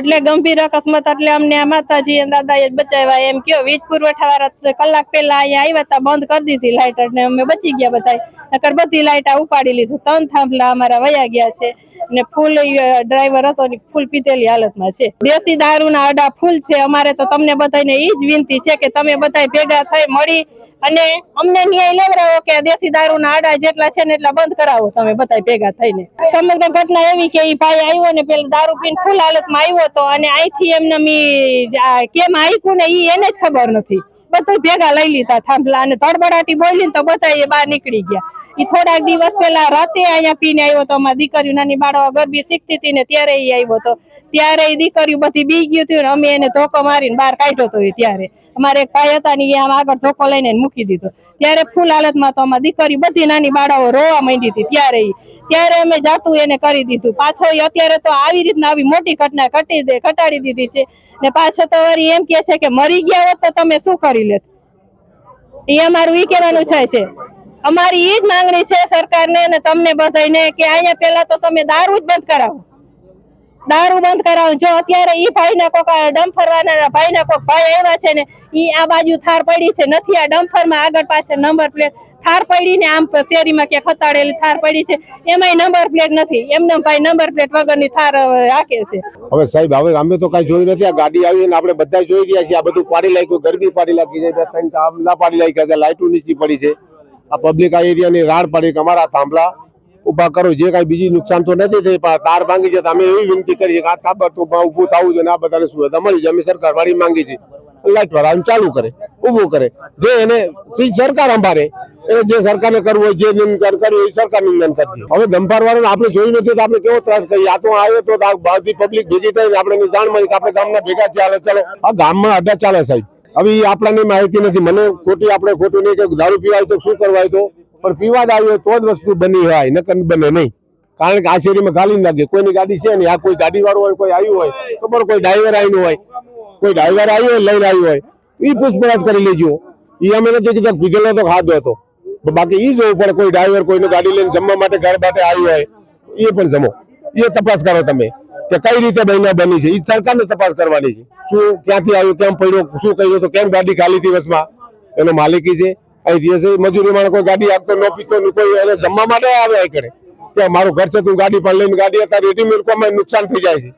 એટલે ગંભીર અકસ્માત એટલે અમને માતાજી દાદા એ બચાવ્યા. એમ કયો, વીજ પુરવઠા વાળા કલાક પહેલા અહીંયા આવ્યા હતા બંધ કરી દીધી લાઇટ અને અમે બચી ગયા બધા નકર બધી લાઇટ ઉપાડી લીધી. ત્રણ થાંભલા અમારા વયા ગયા છે ને ફૂલ ડ્રાઈવર હતો ને ફૂલ પીતેલી હાલતમાં છે. દેશી દારૂના અડા ફૂલ છે. અમારે તો તમને બધાને ઈ જ વિનંતી છે કે તમે બધા ભેગા થઈ મળી અને અમને ન્યાય લેવડાવો કે દેશી દારૂના આડા જેટલા છે ને એટલા બંધ કરાવો તમે બધા ભેગા થઈને. સમગ્ર ઘટના એવી કે ઈ ભાઈ આવ્યો ને પેલા દારૂ પીને ફૂલ હાલતમાં આવ્યો હતો અને અહીંથી એમને કેમ આયકું ને એ એને જ ખબર નથી. બધું ભેગા લઈ લીધા થાંભલા અને તડબડાટી બોલી તો બધા એ બહાર નીકળી ગયા. એ થોડાક દિવસ પહેલા રાતે અહીંયા પીને આવ્યો તો અમારી દીકરીઓ નાની બાળવા ગરબી શીખતી હતી ને ત્યારે એ આવ્યો હતો ત્યારે એ દીકરીઓ બધી બી ગયું હતું ને અમે એને ધોકો મારીને બહાર કાઢ્યો હતો ત્યારે. અમારે એક હતા ને એ આમ આગળ ધોકો લઈને મૂકી દીધો. ત્યારે ફૂલ હાલતમાં તો અમારી દીકરી બધી નાની બાળાઓ રોવા માંડી હતી ત્યારે ત્યારે અમે જાતું એને કરી દીધું. પાછો અત્યારે તો આવી રીતના આવી મોટી ઘટના ઘટી દે, ઘટાડી દીધી છે. ને પાછો તો એમ કે છે કે મરી ગયા હોત તો તમે શું કરી લેત એ અમારું ઈ કહેવાનું છે છે. અમારી એ જ માંગણી છે સરકારને અને તમને બધાને કે અહીંયા પેલા તો તમે દારૂ જ બંધ કરાવો. દારૂ બંધ કરાવો. જો અત્યારે ઈ ભાઈના કોક, આ ડમ્ફર વાળાના ભાઈના કોક ભાઈ આવ્યા છે ને, ઈ આ બાજુ થાર પડી છે. નથી આ ડમ્ફરમાં આગળ પાછળ નંબર પ્લેટ થાર પડી ને આમ શેરીમાં ક્યાંક ખતાડેલી થાર પડી છે. એમાંય નંબર પ્લેટ નથી. એમને ભાઈ નંબર પ્લેટ વગરની થાર હાકે છે. હવે સાહેબ, હવે અમે તો કઈ જોયું નથી. આ ગાડી આવી ને આપણે બધા જોઈ રહ્યા છીએ. આ બધું પાડી લાગ્યું ગરબી પાડી લાગી છે. બે ત્રણ ના પાડી લાગી લાઇટો નીચી પડી છે. આ પબ્લિક આ એરિયાની રાડ પડી અમારા થાંભલા ઊભા કરો. જે કઈ બીજી નુકસાન તો નથી થઈ પણ તાર ભાંગી છે તો અમે એવી વિનંતી કરીએ કે આ તાબડ તો ઊભું થવું જોઈએ આ બધાને સુવિધા મળી જાય. અમે સરકાર વાળી માંગી છે લાઇટ વાળા ચાલુ કરે, ઊભું કરે. જે એને સી સરકાર અંભારે એટલે જે સરકારને કરવું હોય, જે નિંદન કરવું એ સરકાર નિંદન કરતી હવે દંભાર વાળાને આપણે જોયું નથી તો આપણે કેવો ત્રાસ કરીએ? આ તો આવ્યો તો બધી પબ્લિક ભેગી થઈને આપણે જાણ મળી કે આપણે ગામના ભેગા ચાલે. ચાલો, આ ગામમાં અડ્ડા ચાલે સાહેબ. હવે એ આપણને માહિતી નથી. મને ખોટી, આપણે ખોટું નહીં કે દારૂ પીવાય તો શું કરવાય તો? પણ જ આવ્યો તો જ વસ્તુ બની હોય, નકર બને નહીં. કારણ કે આ શેરીમાં ખાલી નાખે કોઈની ગાડી છે ને આ કોઈ ગાડી વાળો હોય, કોઈ આવ્યું હોય, તો પણ કોઈ ડ્રાઈવર આવીને હોય. કોઈ ડ્રાઈવર આવ્યો હોય, લઈને આવ્યો હોય. એ પૂછપરછ કરી લેજો. એ અમે નથી કીધા પીધેલો તો ખાધો હતો. બાકી એ જોવું પડે કોઈ ડ્રાઈવર કોઈને ગાડી લઈને જમવા માટે ઘર માટે આવ્યો હોય એ પણ જમો. એ તપાસ કરો તમે કે કઈ રીતે બન્યા બની છે. એ સરકારને તપાસ કરવાની છે. શું ક્યાંથી આવ્યું, કેમ પડ્યો, શું કર્યું, તો કેમ ગાડી ખાલી દિવસમાં એનો માલિકી છે. અહીં દિવસે મજૂરી માણસ કોઈ ગાડી આપતો ન પીતો કોઈ એને જમવા માટે આવે કરે. કે મારું ઘર છે, તું ગાડી પણ લઈને ગાડી અત્યારે રેડીમેડ કોમાં નુકસાન થઈ જાય છે.